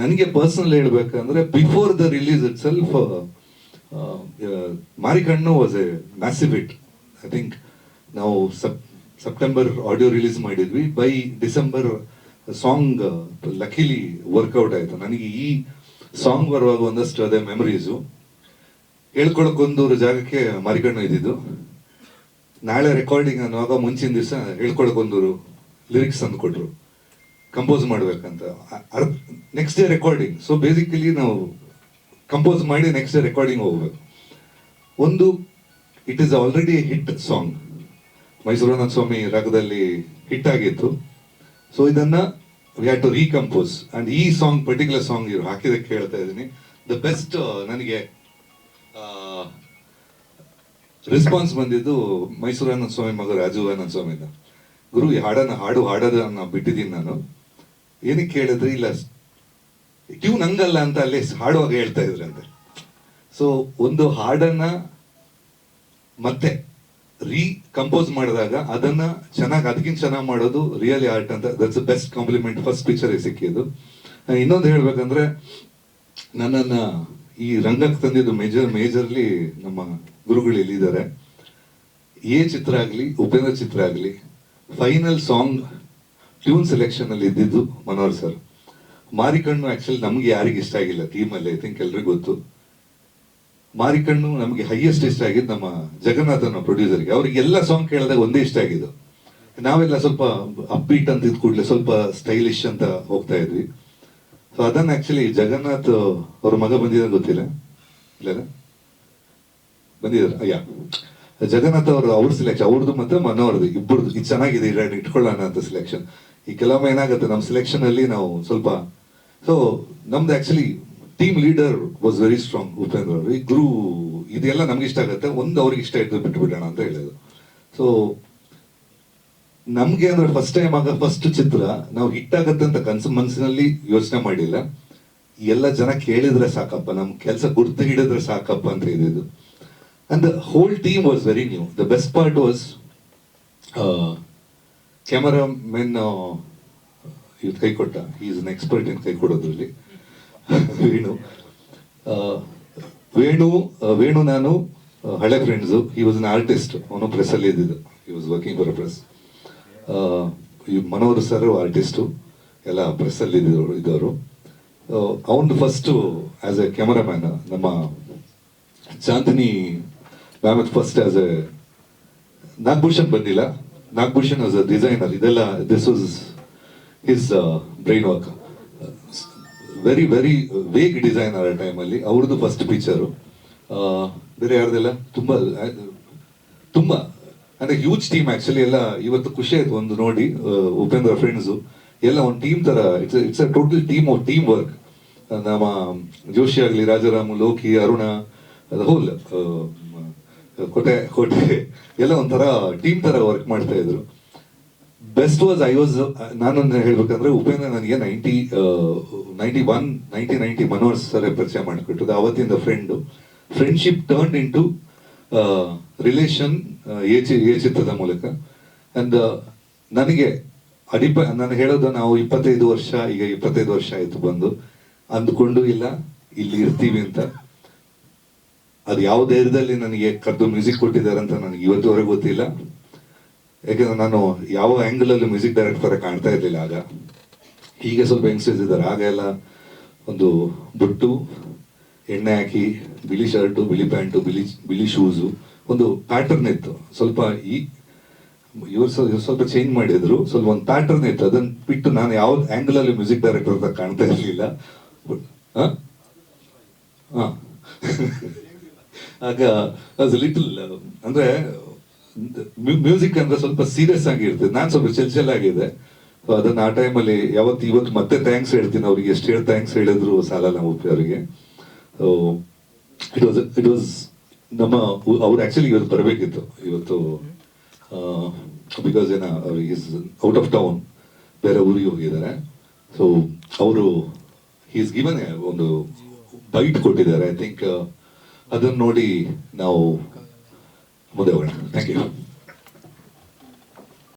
ನನಗೆ ಪರ್ಸನಲ್ ಹೇಳ್ಬೇಕಂದ್ರೆ before the release itself Marikannu was a massive it I think ನಾವು ಸಪ್ ಸೆಪ್ಟೆಂಬರ್ ಆಡಿಯೋ ರಿಲೀಸ್ ಮಾಡಿದ್ವಿ. By December song luckily work out ಆಯಿತು. ನನಗೆ ಈ ಸಾಂಗ್ ಬರುವಾಗ ಒಂದಷ್ಟು ಅದೇ ಮೆಮರೀಸು ಹೇಳ್ಕೊಳಕ್ಕೊಂದೂರು ಜಾಗಕ್ಕೆ ಮಾರಿಕಣ್ಣು ಇದ್ದಿದ್ದು. ನಾಳೆ ರೆಕಾರ್ಡಿಂಗ್ ಅನ್ನುವಾಗ ಮುಂಚಿನ ದಿವಸ ಹೇಳ್ಕೊಳಕ್ಕೊಂದೂರು ಲಿರಿಕ್ಸ್ ತಂದು ಕೊಟ್ರು ಕಂಪೋಸ್ ಮಾಡ್ಬೇಕಂತ. Next day recording so basically ನಾವು ಕಂಪೋಸ್ ಮಾಡಿ ನೆಕ್ಸ್ಟ್ ಡೇ ರೆಕಾರ್ಡಿಂಗ್ ಹೋಗ್ಬೇಕು. ಒಂದು it is already hit song ಮೈಸೂರನಾಥ ಸ್ವಾಮಿ ರಾಗದಲ್ಲಿ ಹಿಟ್ ಆಗಿತ್ತು. ಸೊ ಇದನ್ನ we had to recompose and ಈ ಸಾಂಗ್ ಪರ್ಟಿಕ್ಯುಲರ್ ಸಾಂಗ್ ಇವ್ರು ಹಾಕಿದಕ್ಕೆ ಹೇಳ್ತಾ ಇದ್ದೀನಿ. ದ ಬೆಸ್ಟ್ ನನಗೆ ರೆಸ್ಪಾನ್ಸ್ ಬಂದಿದ್ದು ಮೈಸೂರಾನಂದ ಸ್ವಾಮಿ ಮಗ ರಾಜು ಆನಂದ ಸ್ವಾಮಿ ಗುರು, ಈ ಹಾಡನ್ನು ಹಾಡು ಹಾಡೋದನ್ನು ಬಿಟ್ಟಿದ್ದೀನಿ ನಾನು. ಏನಕ್ಕೆ ಕೇಳಿದ್ರೆ? ಇಲ್ಲ. ಟ್ಯೂನ್ ಹಂಗಲ್ಲ ಅಂತ ಅಲ್ಲಿ ಹಾಡುವಾಗ ಹೇಳ್ತಾ ಇದ್ರಂತೆ. ಸೊ ಒಂದು ಹಾಡನ್ನ ಮತ್ತೆ ರೀ ಕಂಪೋಸ್ ಮಾಡಿದಾಗ ಅದನ್ನ ಚೆನ್ನಾಗಿ, ಅದಕ್ಕಿಂತ ಚೆನ್ನಾಗಿ ಮಾಡೋದು ರಿಯಲಿ ಆರ್ಟ್ ಅಂತ. That's best compliment first picture ಸಿಕ್ಕಿದ್ದು. ಇನ್ನೊಂದು ಹೇಳ್ಬೇಕಂದ್ರೆ, ನನ್ನನ್ನ ಈ ರಂಗಕ್ಕೆ ತಂದಿದ್ದು ಮೇಜರ್ ಮೇಜರ್ಲಿ ನಮ್ಮ ಗುರುಗಳು ಇಲ್ಲಿದ್ದಾರೆ ಎ ಚಿತ್ರ ಆಗಲಿ, ಉಪೇಂದ್ರ ಚಿತ್ರ ಆಗಲಿ ಫೈನಲ್ ಸಾಂಗ್ ಟ್ಯೂನ್ ಸೆಲೆಕ್ಷನ್ ಅಲ್ಲಿ ಇದ್ದಿದ್ದು ಮನೋಹರ್ ಸರ್ ಮಾರಿಕಣ್ಣು ಆಕ್ಚುಲಿ ನಮ್ಗೆ ಯಾರಿಗೆ ಇಷ್ಟ ಆಗಿಲ್ಲ ಟೀಮ್ ಅಲ್ಲಿ ಐ ಥಿಂಕ್ ಎಲ್ರಿಗೂ ಗೊತ್ತು. ಮಾರಿಕಣ್ಣು ನಮಗೆ ಹೈಯೆಸ್ಟ್ ಇಷ್ಟ ಆಗಿದ್ದು ನಮ್ಮ ಜಗನ್ನಾಥನ ಪ್ರೊಡ್ಯೂಸರ್ಗೆ ಅವ್ರಿಗೆ ಎಲ್ಲ ಸಾಂಗ್ ಕೇಳಿದಾಗ ಒಂದೇ ಇಷ್ಟ ಆಗಿದ್ದು. ನಾವೆಲ್ಲ ಸ್ವಲ್ಪ ಅಪ್ಬೀಟ್ ಅಂತ ಇದ್ ಕೂಡಲೇ ಸ್ವಲ್ಪ ಸ್ಟೈಲಿಶ್ ಅಂತ ಹೋಗ್ತಾ ಇದ್ವಿ. ಸೊ ಅದನ್ನ ಆಕ್ಚುಲಿ ಜಗನ್ನಾಥ್ ಅವ್ರ ಮಗ ಬಂದಿದ ಗೊತ್ತಿಲ್ಲ? ಇಲ್ಲ ಬಂದಿದ್ದಾರೆ? ಅಯ್ಯ. ಜಗನ್ನಾಥ್ ಅವರು, ಅವ್ರ ಸೆಲೆಕ್ಷನ್ ಅವ್ರದ್ದು ಮತ್ತೆ ಮನೋರ್ದು ಇಬ್ಬರದು ಇದು ಚೆನ್ನಾಗಿದೆ ಇಟ್ಕೊಳ್ಳೋಣ ಅಂತ ಸೆಲೆಕ್ಷನ್ ಈ ಕೆಲವೊಮ್ಮೆ ಏನಾಗುತ್ತೆ, ನಮ್ಮ ಸೆಲೆಕ್ಷನ್ ಅಲ್ಲಿ ನಾವು ಸ್ವಲ್ಪ ಸೊ ನಮ್ದು actually team leader was very strong Upendra ಈ ಗುರು, ಇದೆಲ್ಲ ನಮ್ಗೆ ಇಷ್ಟ ಆಗುತ್ತೆ. ಒಂದು ಅವ್ರಿಗೆ ಇಷ್ಟ ಇದ್ದು ಬಿಟ್ಬಿಡೋಣ ಅಂತ ಹೇಳಿದ್ರು. ಸೊ ನಮ್ಗೆ ಅಂದ್ರೆ ಫಸ್ಟ್ ಟೈಮ್ ಆಗ ಫಸ್ಟ್ ಚಿತ್ರ, ನಾವು ಹಿಟ್ ಆಗತ್ತೆ ಅಂತ ಕನ್ಸು ಮನಸ್ಸಿನಲ್ಲಿ ಯೋಚನೆ ಮಾಡಿಲ್ಲ. ಎಲ್ಲ ಜನ ಕೇಳಿದ್ರೆ ಸಾಕಪ್ಪ ನಮ್ಮ ಕೆಲಸ ಗುರ್ತು ಹಿಡಿದ್ರೆ ಸಾಕಪ್ಪ ಅಂತ ಇದ್ದಿದ್ದು and the whole team was very new the best part was camera men ಇವ್ ಕೈ ಕೊಟ್ಟ. ಈಸ್ ಅನ್ ಎಕ್ಸ್ಪರ್ಟ್ ಇನ್ ಕೈ ಕೊಡೋದ್ರಲ್ಲಿ. ವೇಣು. ವೇಣು ವೇಣು ನಾನು ಹಳೆ ಫ್ರೆಂಡ್ಸು ಈ ವಾಸ್ ಅನ್ ಆರ್ಟಿಸ್ಟ್ ಅವನು ಪ್ರೆಸ್ಸಲ್ಲಿ ಇದ್ದಿದ್ದು. ಈ was working for press Manohar sir artist ಎಲ್ಲ ಪ್ರೆಸ್ಸಲ್ಲಿ ಇದ್ದವರು. ಇದ್ದವರು ಅವನು ಫಸ್ಟು ಆ್ಯಸ್ ಎ ಕ್ಯಾಮರಾಮ್ಯಾನ್ ನಮ್ಮ Chandini ma'am first as a Nagabhushan ಬಂದಿಲ್ಲ. ಆಸ್ ಅ a ಇದೆಲ್ಲ this was his brain work very very vague designer ಆ ಟೈಮಲ್ಲಿ ಅವ್ರದ್ದು ಫಸ್ಟ್ ಪಿಕ್ಚರು ಬೇರೆ ಯಾರ್ದೆಲ್ಲ? ತುಂಬ ತುಂಬ, ಅಂದರೆ ಹ್ಯೂಜ್ ಟೀಮ್ ಆ್ಯಕ್ಚುಲಿ ಎಲ್ಲ ಇವತ್ತು ಖುಷಿ ಆಯಿತು ಒಂದು ನೋಡಿ ಉಪೇಂದ್ರ ಫ್ರೆಂಡ್ಸು ಎಲ್ಲ ಒಂದು ಟೀಮ್ ಥರ it's it's a total team of team work ನಮ್ಮ ಜೋಶಿ ಆಗಲಿ, ರಾಜಾರಾಮ್, ಲೋಕಿ, ಅರುಣ ಹೋಲ್ ಕೋಟೆ ಕೋಟೆ ಎಲ್ಲ ಒಂಥರ ಟೀಮ್ ತರ ವರ್ಕ್ ಮಾಡ್ತಾ ಇದ್ರು. ಬೆಸ್ಟ್ ವಾಸ್ ಐ ವಾಸ್ ನಾನು ಹೇಳ್ಬೇಕಂದ್ರೆ ಉಪೇಂದ್ರ ನನಗೆ ninety ninety one ninety ninety Manohar sir ಪರಿಚಯ ಮಾಡಿಕೊಟ್ಟಿದ್ದು. ಅವತ್ತಿಂದ friend friendship turn into relation ಏಜಿ ಚಿ ಮೂಲಕ. ಅಂಡ್ ನನಗೆ ಅಡಿಪ, ನಾನು ಹೇಳೋದು ನಾವು ಇಪ್ಪತ್ತೈದು ವರ್ಷ, ಈಗ ಇಪ್ಪತ್ತೈದು ವರ್ಷ ಆಯಿತು ಬಂದು. ಅಂದ್ಕೊಂಡು ಇಲ್ಲ, ಇಲ್ಲಿ ಇರ್ತೀವಿ ಅಂತ. ಅದು ಯಾವ ಧೈರ್ಯದಲ್ಲಿ ನನಗೆ ಕರೆದು ಮ್ಯೂಸಿಕ್ ಕೊಟ್ಟಿದ್ದಾರೆ ಅಂತ ನನಗೆ ಇವತ್ತುವರೆಗೂ ಗೊತ್ತಿಲ್ಲ. ಯಾಕಂದ್ರೆ ನಾನು ಯಾವ ಆಂಗಲ್ ಅಲ್ಲಿ ಮ್ಯೂಸಿಕ್ ಡೈರೆಕ್ಟರ್ ಕಾಣ್ತಾ ಇರ್ಲಿಲ್ಲ ಆಗ. ಹೀಗೆ ಸ್ವಲ್ಪ ಯಂಗ್ಸ್ಟರ್ಸ್ ಇದ್ದಾರೆ. ಆಗ ಎಲ್ಲ ಒಂದು ಬುಟ್ಟು, ಎಣ್ಣೆ ಹಾಕಿ, ಬಿಳಿ ಶರ್ಟು ಬಿಳಿ ಪ್ಯಾಂಟು ಬಿಳಿ ಬಿಳಿ ಶೂಸು ಒಂದು ಪ್ಯಾಟರ್ನ್ ಇತ್ತು. ಸ್ವಲ್ಪ ಈ ಇವರು ಸ್ವಲ್ಪ ಚೇಂಜ್ ಮಾಡಿದ್ರು. ಸ್ವಲ್ಪ ಒಂದು ಪ್ಯಾಟರ್ನ್ ಇತ್ತು. ಅದನ್ನ ಬಿಟ್ಟು ನಾನು ಯಾವ ಆಂಗಲ್ ಅಲ್ಲಿ ಮ್ಯೂಸಿಕ್ ಡೈರೆಕ್ಟರ್ ಅಂತ ಕಾಣ್ತಾ ಇರಲಿಲ್ಲ. ಹಾ? ಆಗ ಲಿಟಲ್ ಅಂದ್ರೆ ಮ್ಯೂಸಿಕ್ ಅಂದ್ರೆ ಸ್ವಲ್ಪ ಸೀರಿಯಸ್ ಆಗಿರ್ತದೆ ನಾನು ಸ್ವಲ್ಪ ಚೆಲ್ ಚೆಲ್ ಆಗಿದೆ. ಅದನ್ನ ಆ ಟೈಮಲ್ಲಿ ಯಾವತ್ತು ಇವತ್ತು ಮತ್ತೆ ಥ್ಯಾಂಕ್ಸ್ ಹೇಳ್ತೀನಿ. ಅವ್ರಿಗೆ ಎಷ್ಟು ಹೇಳಿ ಥ್ಯಾಂಕ್ಸ್ ಹೇಳಿದ್ರು ಸಾಲಲ್ಲ ಉಪ್ಪಿ ಅವರಿಗೆ. ಇಟ್ ವಾಸ್ ಇಟ್ ವಾಸ್ ನಮ್ಮ ಅವ್ರು ಆಕ್ಚುಲಿ ಇವತ್ತು ಬರಬೇಕಿತ್ತು. ಇವತ್ತು ಬಿಕಾಸ್ ಏನ ಈಸ್ ಔಟ್ ಆಫ್ ಟೌನ್ ಬೇರೆ ಊರಿಗೆ ಹೋಗಿದ್ದಾರೆ. ಸೊ ಅವರು ಈಸ್ ಗಿವನ್ ಒಂದು ಬೈಟ್ ಕೊಟ್ಟಿದ್ದಾರೆ. ಐ ಥಿಂಕ್ ಅದನ್ನ ನೋಡಿ ನಾವು ಮುಂದೆ ಹೋಗೋಣ. Thank you